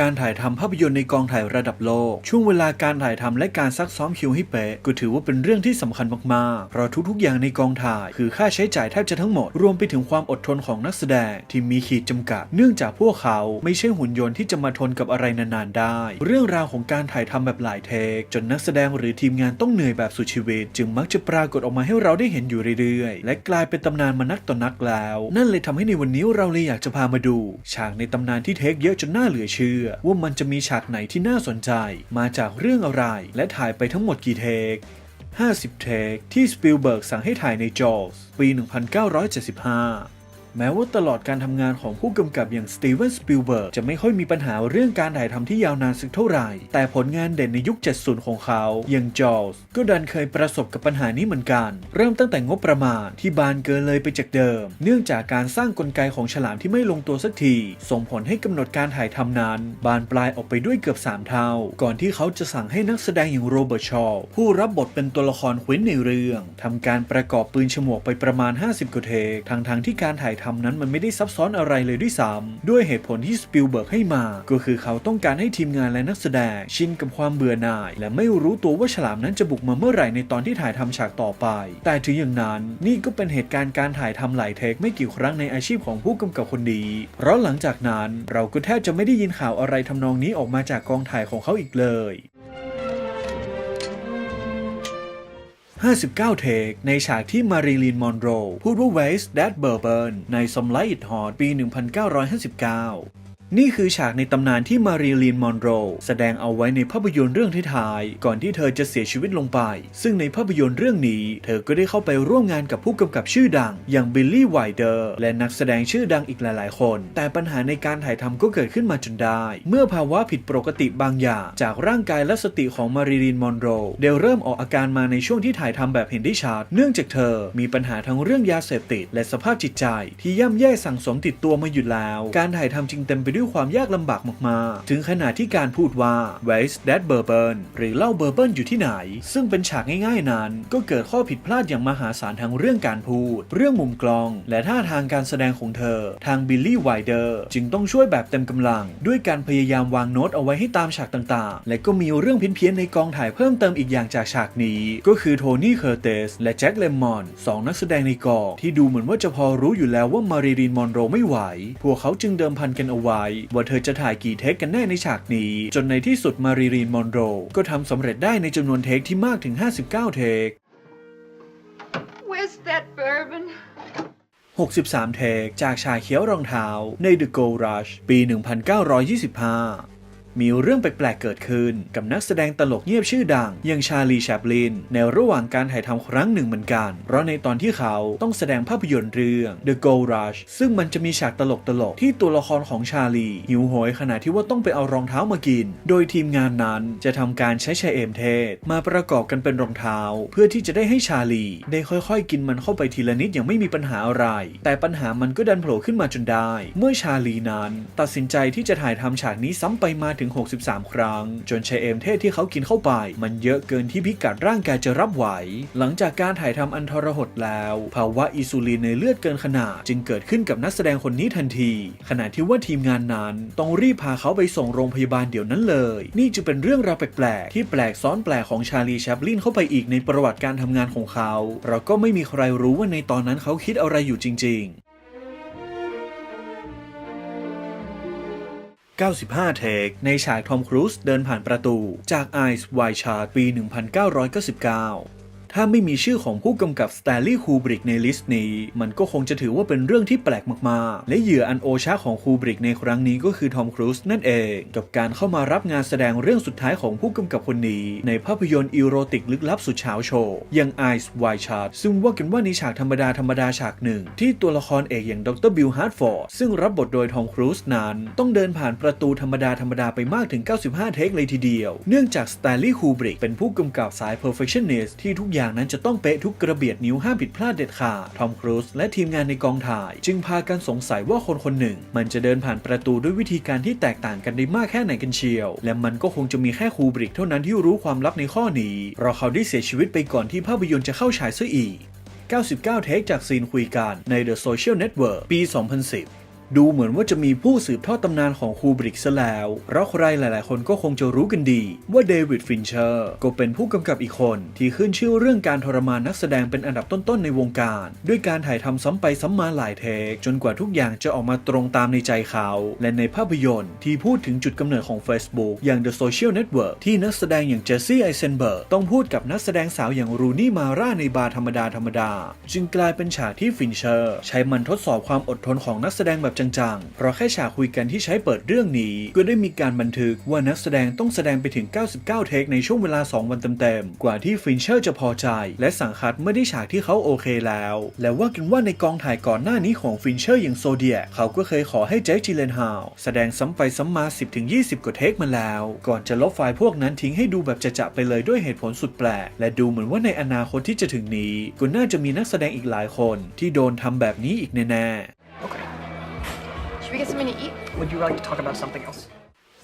การถ่ายทำภาพยนตร์ในกองถ่ายระดับโลก ช่วงเวลาการถ่ายทำและการซักซ้อมคิวให้เป๊ะก็ถือว่าเป็นเรื่องที่สำคัญมากๆ เพราะทุกๆอย่างในกองถ่าย คือค่าใช้จ่ายแทบจะทั้งหมด รวมไปถึงความอดทนของนักแสดงที่มีขีดจำกัด เนื่องจากพวกเขาไม่ใช่หุ่นยนต์ที่จะมาทนกับอะไรนานๆได้ เรื่องราวของการถ่ายทำแบบหลายเทค จนนักแสดงหรือทีมงานต้องเหนื่อยแบบสุดชีวิต จึงมักจะปรากฏออกมาให้เราได้เห็นอยู่เรื่อยๆ และกลายเป็นตำนานมานักต่อนักแล้ว นั่นเลยทำให้ในวันนี้เราเลยอยากจะพามาดูฉากในตำนานที่เทคเยอะจนน่าเหลือเชื่อว่ามันจะมีฉากไหนที่น่าสนใจ มาจากเรื่องอะไร และถ่ายไปทั้งหมดกี่เทค 50 เทค ที่สปิลเบิร์กสั่งให้ถ่ายในจอสปี 1975 แม้ว่าตลอดการทำงานของผู้กำกับอย่างสตีเวนสปิลเบิร์กจะไม่ค่อยมีปัญหาเรื่องการถ่ายทำที่ยาวนานสักเท่าไหร่ แต่ผลงานเด่นในยุค 70 ของเขา อย่างจอสก็ดันเคยประสบกับปัญหานี้เหมือนกัน เริ่มตั้งแต่งบประมาณที่บานเกินเลยไปจากเดิม เนื่องจากการสร้างกลไกของฉลามที่ไม่ลงตัวสักที ส่งผลให้กำหนดการถ่ายทำนั้น บานปลายออกไปด้วยเกือบ 3 เท่า ก่อนที่เขาจะสั่งให้นักแสดงอย่างโรเบิร์ตชอว์ผู้รับบทเป็นตัวละครควินในเรื่องทำการประกอบปืนฉมวกไปประมาณ 50กว่าเทคทั้งๆที่การถ่ายททำนั้นมันไม่ได้ซับซ้อนอะไรเลยด้วยซ้ำด้วยเหตุผลที่สปิลเบิร์กให้มา ก็คือเขาต้องการให้ทีมงานและนักแสดง ชินกับความเบื่อหน่าย และไม่รู้ตัวว่าฉลามนั้นจะบุกมาเมื่อไหร่ในตอนที่ถ่ายทำฉากต่อไป แต่ถึงอย่างนั้นนี่ก็เป็นเหตุการณ์การถ่ายทำหลายเทคไม่กี่ครั้งในอาชีพของผู้กำกับคนนี้เพราะหลังจากนั้นเราก็แทบจะไม่ได้ยินข่าวอะไรทำนองนี้ออกมาจากกองถ่ายของเขาอีกเลย 59 เทค ในฉากที่มารีลีนมอนโรพูดว่า Waste That Bourbon ใน Some Light It Hot ปี 1959 นี่คือฉากในตำนานที่มารีลีนมอนโร แสดงเอาไว้ในภาพยนตร์เรื่องท้าย ก่อนที่เธอจะเสียชีวิตลงไป ซึ่งในภาพยนตร์เรื่องนี้ เธอก็ได้เข้าไปร่วมงานกับผู้กำกับชื่อดัง อย่างบิลลี่ไวเดอร์และนักแสดงชื่อดังอีกหลายๆ คน แต่ปัญหาในการถ่ายทำก็เกิดขึ้นมาจนได้ เมื่อภาวะผิดปกติบางอย่าง จากร่างกายและสติของมารีลีนมอนโรเดลเริ่มออกอาการมาในช่วงที่ถ่ายทำแบบเห็นได้ชัดเนื่องจากเธอ มีปัญหาทั้งเรื่องยาเสพติด และสภาพจิตใจ ที่ย่ำแย่สั่งสมติดตัวมาอยู่แล้ว การถ่ายทำจึงเต็มไปด้วยด้วยความยากลำบากมากๆ ถึงขนาดที่การพูดว่า Where's that bourbon หรือเหล้าเบอร์เบิลอยู่ที่ไหน ซึ่งเป็นฉากง่ายๆนั้น ก็เกิดข้อผิดพลาดอย่างมหาศาลทั้งเรื่องการพูด เรื่องมุมกลอง และท่าทางการแสดงของเธอ ทางบิลลี่ไวเดอร์จึงต้องช่วยแบบเต็มกำลัง ด้วยการพยายามวางโน้ตเอาไว้ให้ตามฉากต่างๆ และก็มีเรื่องเพี้ยนๆในกองถ่ายเพิ่มเติมอีกอย่างจากฉากนี้ ก็คือโทนี่เคอร์เตสและแจ็คเลมมอนสองนักแสดงในกองที่ดูเหมือนว่าจะพอรู้อยู่แล้วว่ามารีลีนมอนโรไม่ไหว พวกเขาจึงเดิมพันกันเอาไว้ว่าเธอจะถ่ายกี่เทคกันแน่ในฉากนี้ จนในที่สุดมารีลีนมอนโรก็ทำสำเร็จได้ในจำนวนเทคที่มากถึง 59 เทค Where's that bourbon? 63 เทค จากชายเขียวรองเท้าใน The Gold Rush ปี 1925 มีเรื่องแปลกๆเกิดขึ้น กับนักแสดงตลกเงียบชื่อดัง อย่างชาลีแชปลิน ในระหว่างการถ่ายทำครั้งหนึ่งเหมือนกัน เพราะในตอนที่เขาต้องแสดงภาพยนตร์เรื่อง The Gold Rush ซึ่งมันจะมีฉากตลกๆที่ตัวละครของชาลีหิวโหยขณะที่ว่าต้องไปเอารองเท้ามากิน โดยทีมงานนั้นจะทำการใช้ชาเอมเทศ มาประกอบกันเป็นรองเท้า เพื่อที่จะได้ให้ชาลีได้ค่อยๆ กินมันเข้าไปทีละนิดอย่างไม่มีปัญหาอะไร แต่ปัญหามันก็ดันโผล่ขึ้นมาจนได้ เมื่อชาลีนั้น ตัดสินใจที่จะถ่ายทำฉากนี้ซ้ำไปมาถึง63 ครั้ง จนชาเอมเทศที่เขากินเข้าไป มันเยอะเกินที่พิกัดร่างกายจะรับไหว หลังจากการถ่ายทำอันทรหดแล้ว ภาวะอิซูลินในเลือดเกินขนาด จึงเกิดขึ้นกับนักแสดงคนนี้ทันที ขณะที่ว่าทีมงานนั้นต้องรีบพาเขาไปส่งโรงพยาบาลเดี๋ยวนั้นเลย นี่จึงเป็นเรื่องราวแปลกๆที่แปลกซ้อนแปลกของชาลีแชปลินเข้าไปอีกในประวัติการทำงานของเขา เราก็ไม่มีใครรู้ว่าในตอนนั้นเขาคิดอะไรอยู่จริง ๆ 95 เทค ในฉากทอมครูซเดินผ่านประตูจาก Eyes Wide Shut ปี 1999 ถ้าไม่มีชื่อของผู้กำกับส t ต n ลีย์คูบริกในลิสต์นี้ มันก็คงจะถือว่าเป็นเรื่องที่แปลกมากๆ และเหยื่ออันโอชาของคูบริกในครั้งนี้ก็คือทอมครูซนั่นเอง กับการเข้ามารับงานแสดงเรื่องสุดท้ายของผู้กำกับคนนี้ ในภาพยนตร์อีโรติกลึกลับสุดเช้าโชว์อย่าง Eyes Wide Shut ซึ่งว่ากันว่าในฉากธรรมดาธรรมดาฉากหนึ่ง ที่ตัวละครเอกอย่างดรบิลฮาร์ดฟอร์ดซึ่งรับบทโดยทอมครูซนั้น ต้องเดินผ่านประตูธรรมดาธรรมดาไปมากถึง 95 เทคเลยทีเดียว เนื่องจากส t ต n ลีย์คูบริกเป็นผู้กำกับสาย perfectionist ที่ทุกอย่างนั้นจะต้องเป๊ะทุกกระเบียดนิ้วห้ามผิดพลาดเด็ดขาดทอมครูซและทีมงานในกองถ่าย จึงพากันสงสัยว่าคนคนหนึ่ง มันจะเดินผ่านประตูด้วยวิธีการที่แตกต่างกันได้มากแค่ไหนกันเชียว และมันก็คงจะมีแค่คูบริกเท่านั้นที่รู้ความลับในข้อนี้เพราะเขาได้เสียชีวิตไปก่อนที่ภาพยนตร์จะเข้าฉายซะอีก 99 เทคจากซีนคุยกันใน The Social Network ปี 2010 ดูเหมือนว่าจะมีผู้สืบทอดตำนานของคูบริกซะแล้วเราใครหลายๆ คนก็คงจะรู้กันดี ว่าเดวิดฟินเชอร์ก็เป็นผู้กำกับอีกคน ที่ขึ้นชื่อเรื่องการทรมานนักแสดงเป็นอันดับต้น ๆ ในวงการ ด้วยการถ่ายทำซ้ำไปซ้ำมาหลายเทค จนกว่าทุกอย่างจะออกมาตรงตามในใจเขา และในภาพยนตร์ที่พูดถึงจุดกำเนิดของ Facebook อย่าง The Social Network ที่นักแสดงอย่างเจสซี่ไอเซนเบิร์กต้องพูดกับนักแสดงสาวอย่างรูนี่มาร่าในบาร์ธรรมดาธรรมดาจึงกลายเป็นฉากที่ฟินเชอร์ใช้มันทดสอบความอดทนของนักแสดงแบบจังๆ เพราะแค่ฉากคุยกันที่ใช้เปิดเรื่องนี้ ก็ได้มีการบันทึกว่านักแสดงต้องแสดงไปถึง 99 เทคในช่วงเวลา 2 วันเต็มๆ กว่าที่ฟินเชอร์จะพอใจ และสั่งคัดเมื่อได้ฉากที่เขาโอเคแล้ว และว่ากันว่าในกองถ่ายก่อนหน้านี้ของฟินเชอร์อย่างโซเดียเขาก็เคยขอให้เจคจิเลนฮาวแสดงซ้ำไปซ้ำมา 10-20 กว่าเทคมาแล้ว ก่อนจะลบไฟล์พวกนั้นทิ้งให้ดูแบบจะๆไปเลยด้วยเหตุผลสุดแปลก และดูเหมือนว่าในอนาคตที่จะถึงนี้ก็น่าจะมีนักแสดงอีกหลายคนที่โดนทำแบบนี้อีกแน่ๆ Okay. Should we get something to eat? Would you like to talk about something else?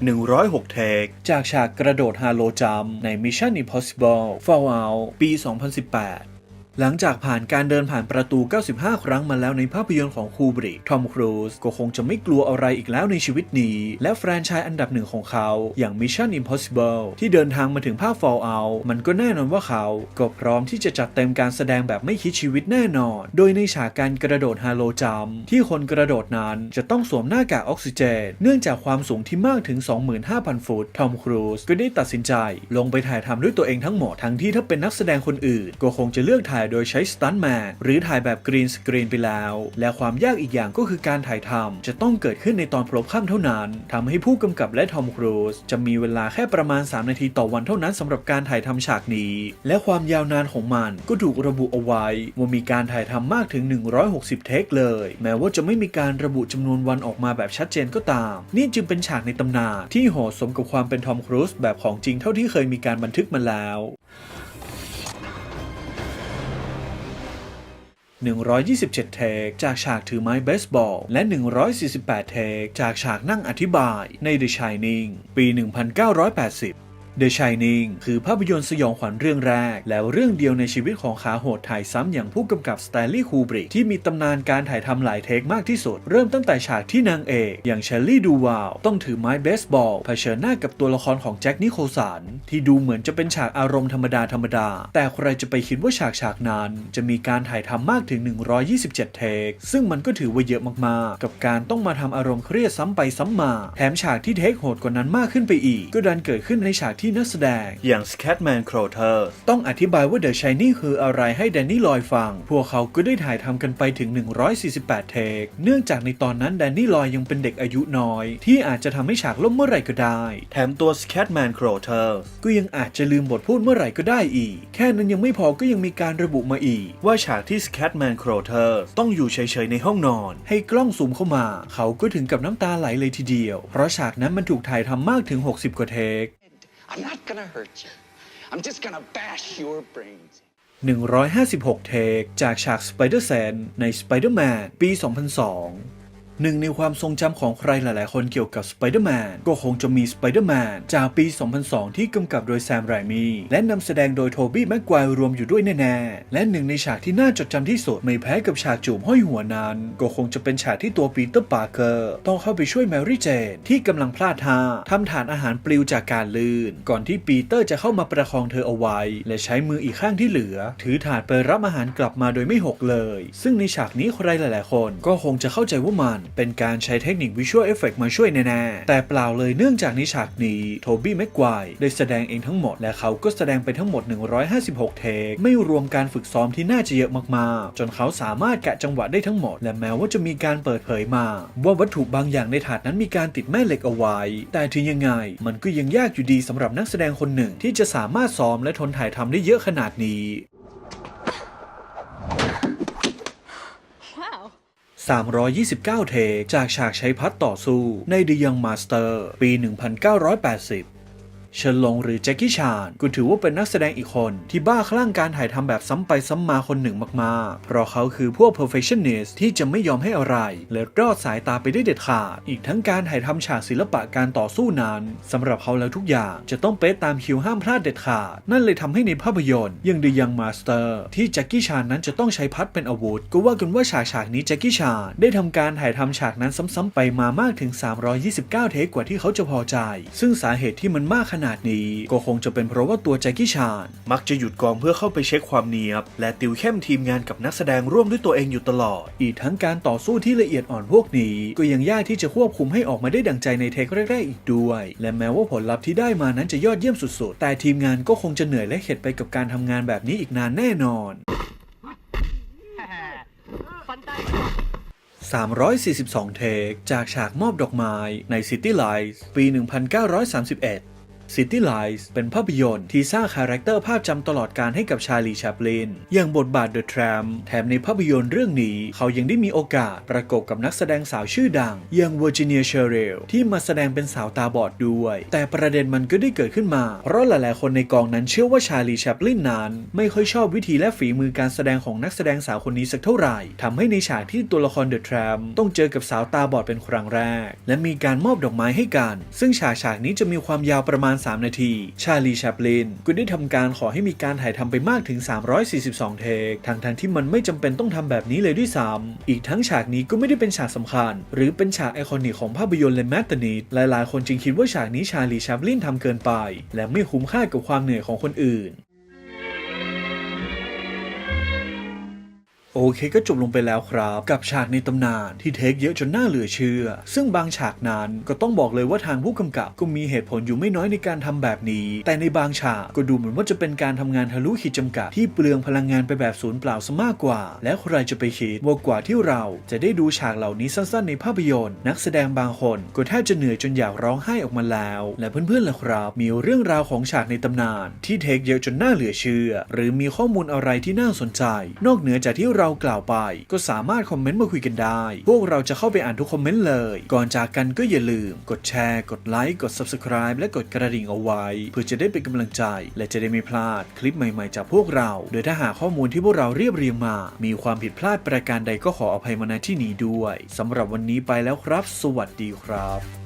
106 เทค จากฉากกระโดดฮาโลจัมป์ใน Mission Impossible Fallout ปี 2018 หลังจากผ่านการเดินผ่านประตู 95 ครั้งมาแล้วในภาพยนตร์ของคูบริก ทอมครูซก็คงจะไม่กลัวอะไรอีกแล้วในชีวิตนี้ และแฟรนไชส์อันดับหนึ่งของเขา อย่าง Mission Impossible ที่เดินทางมาถึงภาค Fallout มันก็แน่นอนว่าเขาก็พร้อมที่จะจัดเต็มการแสดงแบบไม่คิดชีวิตแน่นอน โดยในฉากการกระโดดฮาโลจัมที่คนกระโดดนั้นจะต้องสวมหน้ากากออกซิเจน เนื่องจากความสูงที่มากถึง 25,000 ฟุต ทอมครูซก็ได้ตัดสินใจ ลงไปถ่ายทำด้วยตัวเองทั้งหมดทั้งที่ถ้าเป็นนักแสดงคนอื่น ก็คงจะเลือกถ่ายโดยใช้สตันแมนหรือถ่ายแบบกรีนสกรีนไปแล้ว และความยากอีกอย่างก็คือการถ่ายทำจะต้องเกิดขึ้นในตอนพลบค่ำเท่านั้นทำให้ผู้กำกับและทอมครูซจะมีเวลาแค่ประมาณ 3 นาทีต่อวันเท่านั้นสำหรับการถ่ายทำฉากนี้ และความยาวนานของมันก็ถูกระบุเอาไว้ว่ามีการถ่ายทำมากถึง 160 เทคเลย แม้ว่าจะไม่มีการระบุจำนวนวันออกมาแบบชัดเจนก็ตาม นี่จึงเป็นฉากในตำนานที่โหดสมกับความเป็นทอมครูซแบบของจริงเท่าที่เคยมีการบันทึกมาแล้ว 127 เทค จากฉากถือไม้เบสบอล และ 148 เทค จากฉากนั่งอธิบายใน The Shining ปี 1980 The Shining คือภาพยนตร์สยองขวัญเรื่องแรก แล้วเรื่องเดียวในชีวิตของขาโหดถ่ายซ้ำอย่างผู้กำกับสแตนลีย์คูบริกที่มีตำนานการถ่ายทำหลายเทคมากที่สุด เริ่มตั้งแต่ฉากที่นางเอก อย่างเชลลี่ดูวาลต้องถือไม้เบสบอลเผชิญหน้ากับตัวละครของแจ็คนิโคสันที่ดูเหมือนจะเป็นฉากอารมณ์ธรรมดาธรรมดา แต่ใครจะไปคิดว่าฉากฉากนั้น จะมีการถ่ายทำมากถึง 127 เทค ซึ่งมันก็ถือว่าเยอะมากๆ กับการต้องมาทำอารมณ์เครียดซ้ำไปซ้ำมา แถมฉากที่เทคโหดกว่านั้นมากขึ้นไปอีก ก็ดันเกิดขึ้นในฉากที่นักแสดงอย่าง Scatman Crothers ต้องอธิบายว่า The Shining คืออะไรให้แดนนี่ลอยฟัง พวกเขาก็ได้ถ่ายทำกันไปถึง 148 เทค เนื่องจากในตอนนั้นแดนนี่ลอยยังเป็นเด็กอายุน้อย ที่อาจจะทำให้ฉากล่มเมื่อไหร่ก็ได้ แถมตัว Scatman Crothers ก็ยังอาจจะลืมบทพูดเมื่อไหร่ก็ได้อีก แค่นั้นยังไม่พอก็ยังมีการระบุมาอีก ว่าฉากที่ Scatman Crothers ต้องอยู่เฉยๆในห้องนอน ให้กล้องซูมเข้ามา เขาก็ถึงกับน้ำตาไหลเลยทีเดียว เพราะฉากนั้นมันถูกถ่ายทำมากถึง 60 กว่าเทค I'm not gonna hurt you. I'm just gonna bash your brains. 156 เทค จากฉาก Spider-Man ใน Spider-Man ปี 2002 หนึ่งในความทรงจำของใครหลาย ๆ คนเกี่ยวกับ Spider-Man ก็คงจะมี Spider-Man จากปี 2002 ที่กำกับโดยแซมไรมีและนำแสดงโดยโทบี้แม็กควายรวมอยู่ด้วยแน่ ๆ และหนึ่งในฉากที่น่าจดจำที่สุดไม่แพ้กับฉากจูบห้อยหัวนั้น ก็คงจะเป็นฉากที่ตัวปีเตอร์ปาร์เกอร์ต้องเข้าไปช่วยแมรี่เจนที่กำลังพลาดท่าทำฐานอาหารปลิวจากการลื่น ก่อนที่ปีเตอร์จะเข้ามาประคองเธอเอาไว้ และใช้มืออีกข้างที่เหลือ ถือถาดไปรับอาหารกลับมาโดยไม่หกเลย ซึ่งในฉากนี้ใครหลาย ๆ คนก็คงจะเข้าใจว่ามันเป็นการใช้เทคนิควิชวลเอฟเฟกมาช่วยแน่ๆ แต่เปล่าเลยเนื่องจากในฉากนี้ โทบี้แม็กควายได้แสดงเองทั้งหมด และเขาก็แสดงไปทั้งหมด 156 เทค ไม่รวมการฝึกซ้อมที่น่าจะเยอะมากๆ จนเขาสามารถแกะจังหวะได้ทั้งหมด และแม้ว่าจะมีการเปิดเผยมา ว่าวัตถุบางอย่างในถาดนั้นมีการติดแม่เหล็กเอาไว้ แต่ถึงยังไง มันก็ยังยากอยู่ดีสำหรับนักแสดงคนหนึ่งที่จะสามารถซ้อมและทนถ่ายทำได้เยอะขนาดนี้ 329 เทคจากฉากใช้พัดต่อสู้ใน The Young Master ปี 1980 เฉินหลงหรือแจ็คกี้ชานก็ถือว่าเป็นนักแสดงอีกคนที่บ้าคลั่งการถ่ายทำแบบซ้ำไปซ้ำมาคนหนึ่งมากๆ เพราะเขาคือพวก perfectionist ที่จะไม่ยอมให้อะไร และรอดสายตาไปได้เด็ดขาด อีกทั้งการถ่ายทำฉากศิลปะการต่อสู้นั้นสำหรับเขาแล้วทุกอย่างจะต้องเป๊ะตามคิวห้ามพลาดเด็ดขาด นั่นเลยทำให้ในภาพยนตร์ยัง The Young Master ที่แจ็คกี้ชานนั้นจะต้องใช้พัดเป็นอาวุธ ก็ว่ากันว่าฉากฉากนี้แจ็คกี้ชานได้ทำการถ่ายทำฉากนั้นซ้ำๆไปมามากถึง 329 เทคกว่าที่เขาจะพอใจ ซึ่งสาเหตุที่มันมากขนาดนี้ ก็คงจะเป็นเพราะว่าตัวแจ็คกี้ชาน มักจะหยุดกองเพื่อเข้าไปเช็คความเนียบ และติวเข้มทีมงานกับนักแสดงร่วมด้วยตัวเองอยู่ตลอด อีกทั้งการต่อสู้ที่ละเอียดอ่อนพวกนี้ ก็ยังยากที่จะควบคุมให้ออกมาได้ดังใจในเทคแรกๆอีกด้วย และแม้ว่าผลลัพธ์ที่ได้มานั้นจะยอดเยี่ยมสุดๆ แต่ทีมงานก็คงจะเหนื่อยและเข็ดไปกับการทำงานแบบนี้อีกนานแน่นอน342 เทค จากฉากมอบดอกไม้ใน City Lights ปี 1931 City Lights เป็นภาพยนตร์ที่สร้างคาแรคเตอร์ภาพจำตลอดการให้กับชาลีแชปลินอย่างบทบาท The Tramp แถมในภาพยนตร์เรื่องนี้ เขายังได้มีโอกาสประกบกับนักแสดงสาวชื่อดัง อย่าง Virginia c h e r i l ที่มาแสดงเป็นสาวตาบอดด้วย แต่ประเด็นมันก็ได้เกิดขึ้นมา เพราะหลายๆคนในกองนั้นเชื่อว่าชาลีแชปลินนั้น ไม่ค่อยชอบวิธีและฝีมือการแสดงของนักแสดงสาวคนนี้สักเท่าไหร่ทำให้ในฉากที่ตัวละคร The Tramp ต้องเจอกับสาวตาบอดเป็นครั้งแรก และมีการมอบดอกไม้ให้กัน ซึ่งฉากฉากนี้จะมีความยาวประมาณ3 นาที ชาลีแชปลินก็ได้ทำการขอให้มีการถ่ายทำไปมากถึง 342 เทคทั้งทที่มันไม่จำเป็นต้องทำแบบนี้เลยด้วยซ้ำอีกทั้งฉากนี้ก็ไม่ได้เป็นฉากสำคัญ หรือเป็นฉากไอคอนิกของภาพยนตร์เลยแม้แต่นิดหลายๆ คนจึงคิดว่าฉากนี้ชาลีแชปลินทำเกินไป และไม่คุ้มค่ากับความเหนื่อยของคนอื่น โอเคก็จบลงไปแล้วครับ กับฉากในตำนานที่เทคเยอะจนน่าเหลือเชื่อ ซึ่งบางฉากนั้นก็ต้องบอกเลยว่าทางผู้กำกับก็มีเหตุผลอยู่ไม่น้อยในการทำแบบนี้ แต่ในบางฉากก็ดูเหมือนว่าจะเป็นการทำงานทะลุขีดจำกัดที่เปลืองพลังงานไปแบบศูนย์เปล่าซะมากกว่า และใครจะไปคิดว่ากว่าที่เราจะได้ดูฉากเหล่านี้สั้นๆ ในภาพยนตร์ นักแสดงบางคนก็แทบจะเหนื่อยจนอยากร้องไห้ออกมาแล้ว และเพื่อนๆล่ะครับ มีเรื่องราวของฉากในตำนาน ที่เทคเยอะจนน่าเหลือเชื่อ หรือมีข้อมูลอะไรที่น่าสนใจ นอกเหนือจากที่เราเรากล่าวไป ก็สามารถคอมเมนต์มาคุยกันได้ พวกเราจะเข้าไปอ่านทุกคอมเมนต์เลย ก่อนจากกันก็อย่าลืม กดแชร์ กดไลค์ กด Subscribe และกดกระดิ่งเอาไว้ เพื่อจะได้เป็นกำลังใจ และจะได้ไม่พลาดคลิปใหม่ๆจากพวกเรา โดยถ้าหากข้อมูลที่พวกเราเรียบเรียงมา มีความผิดพลาดประการใดก็ขออภัยมาณที่นี้ด้วยสำหรับวันนี้ไปแล้วครับ สวัสดีครับ